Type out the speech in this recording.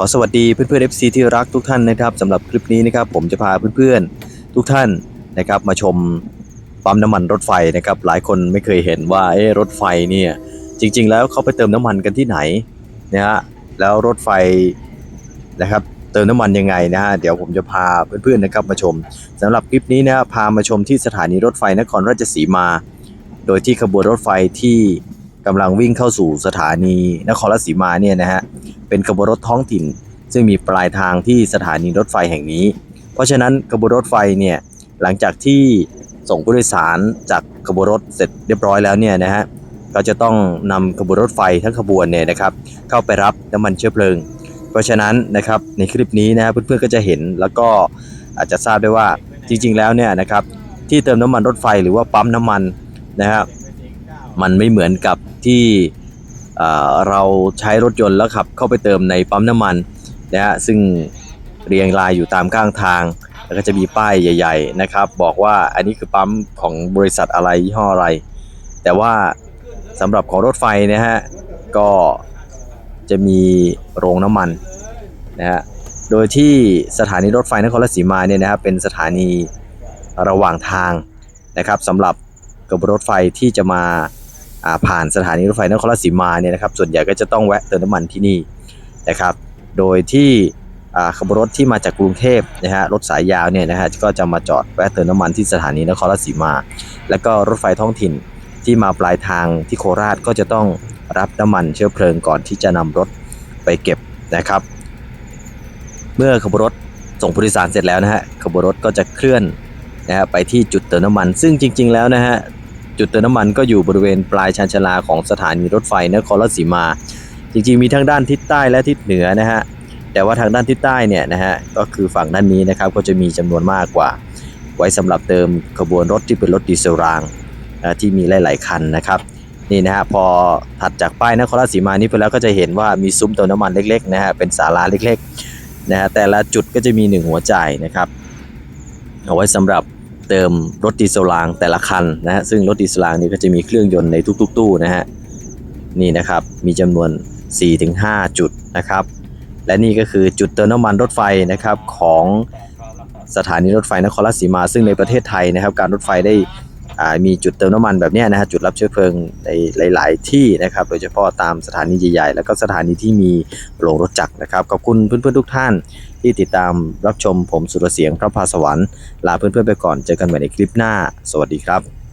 ขอสวัสดีเพื่อนๆ FC ที่รักทุกท่านนะครับสำหรับคลิปนี้นะครับผมจะพาเพื่อนๆ ทุกท่านนะครับมาชมปั๊มน้ำมันรถไฟนะครับหลายคนไม่เคยเห็นว่าเอ๊รถไฟเนี่ยจริง ๆ แล้วเขาไปเติมน้ำมันกันที่ไหนนะฮะแล้วรถไฟนะครับเติมน้ำมันยังไงนะฮะเดี๋ยวผมจะพาเพื่อนๆนะครับมาชมสำหรับคลิปนี้นะพามาชมที่สถานีรถไฟนครราชสีมา โดยที่ขบวนรถไฟที่ กำลังวิ่งเข้าสู่สถานีนครราชสีมาเนี่ยนะฮะเป็นขบวนรถท้องถิ่น ซึ่งมีปลายทางที่สถานีรถไฟแห่งนี้ เพราะฉะนั้นขบวนรถไฟเนี่ยหลังจากที่ส่งผู้โดยสารจากขบวนรถเสร็จเรียบร้อยแล้วเนี่ยนะฮะก็จะต้องนำขบวนรถไฟทั้งขบวนเนี่ยนะครับเข้าไปรับน้ำมันเชื้อเพลิง เพราะฉะนั้นนะครับในคลิปนี้นะฮะเพื่อนๆก็จะเห็นแล้วก็อาจจะทราบได้ว่าจริง ๆ แล้วเนี่ยนะครับที่เติมน้ำมันรถไฟหรือว่าปั๊มน้ำมันนะครับ มันไม่เหมือนกับที่เราใช้รถยนต์แล้วขับเข้าไปเติมในปั๊มน้ำมันนะฮะซึ่งเรียงรายอยู่ตามข้างทาง แล้วก็จะมีป้ายใหญ่ ๆ นะครับ บอกว่าอันนี้คือปั๊มของบริษัทอะไรยี่ห้ออะไร แต่ว่าสำหรับของรถไฟนะฮะก็จะมีโรงน้ำมันนะฮะโดยที่สถานีรถไฟนครราชสีมาเนี่ยนะครับเป็นสถานีระหว่างทางนะครับสำหรับกระบวนรถไฟที่จะมา ผ่านสถานีรถไฟนครราชสีมาเนี่ยนะครับส่วนใหญ่ก็จะต้องแวะเติมน้ำมันที่นี่นะครับ โดยที่ขบวนรถที่มาจากกรุงเทพนะฮะรถสายยาวเนี่ยนะฮะก็จะมาจอดแวะเติมน้ำมันที่สถานีนครราชสีมา แล้วก็รถไฟท้องถิ่นที่มาปลายทางที่โคราชก็จะต้องรับน้ำมันเชื้อเพลิงก่อนที่จะนำรถไปเก็บนะครับ เมื่อขบวนรถส่งผู้โดยสารเสร็จแล้วนะฮะขบวนรถก็จะเคลื่อนนะฮะไปที่จุดเติมน้ำมัน ซึ่งจริง ๆ แล้วนะฮะ จุดเติมน้ำมันก็อยู่บริเวณปลายชานชาลาของสถานีรถไฟนครราชสีมา จริงๆ มีทั้งด้านทิศใต้และทิศเหนือนะฮะแต่ว่าทางด้านทิศใต้เนี่ยนะฮะก็คือฝั่งด้านนี้นะครับก็จะมีจำนวนมากกว่า ไว้สำหรับเติมขบวนรถที่เป็นรถดีเซลรางนะที่มีหลาย ๆ คันนะครับนี่นะฮะพอถัดจากป้ายนครราชสีมานี้ไปแล้วก็จะเห็นว่ามีซุ้มเติมน้ำมันเล็ก ๆ นะฮะเป็นศาลาเล็ก ๆ นะฮะแต่ละจุดก็จะมีหนึ่งหัวใจนะครับเอาไว้สำหรับ เติมรถดีเซลรางแต่ละคันนะฮะซึ่งรถดีเซลรางนี่ก็จะมีเครื่องยนต์ในทุกๆ ตู้นะฮะนี่นะครับมีจำนวน 4-5 จุดนะครับ และนี่ก็คือจุดเติมน้ำมันรถไฟนะครับของสถานีรถไฟนครราชสีมา ซึ่งในประเทศไทยนะครับ การรถไฟได้ มีจุดเติมน้ำมันแบบนี้นะฮะจุดรับเชื้อเพลิงในหลาย ๆ ที่นะครับ โดยเฉพาะตามสถานีใหญ่ๆ แล้วก็สถานีที่มีโรงรถจักรนะครับ ขอบคุณเพื่อน ๆ ทุกท่าน ที่ติดตามรับชมผมสุรเสียงพระพาสวรรค์ลาเพื่อน ๆ ไปก่อนเจอกันใหม่ในคลิปหน้า สวัสดีครับ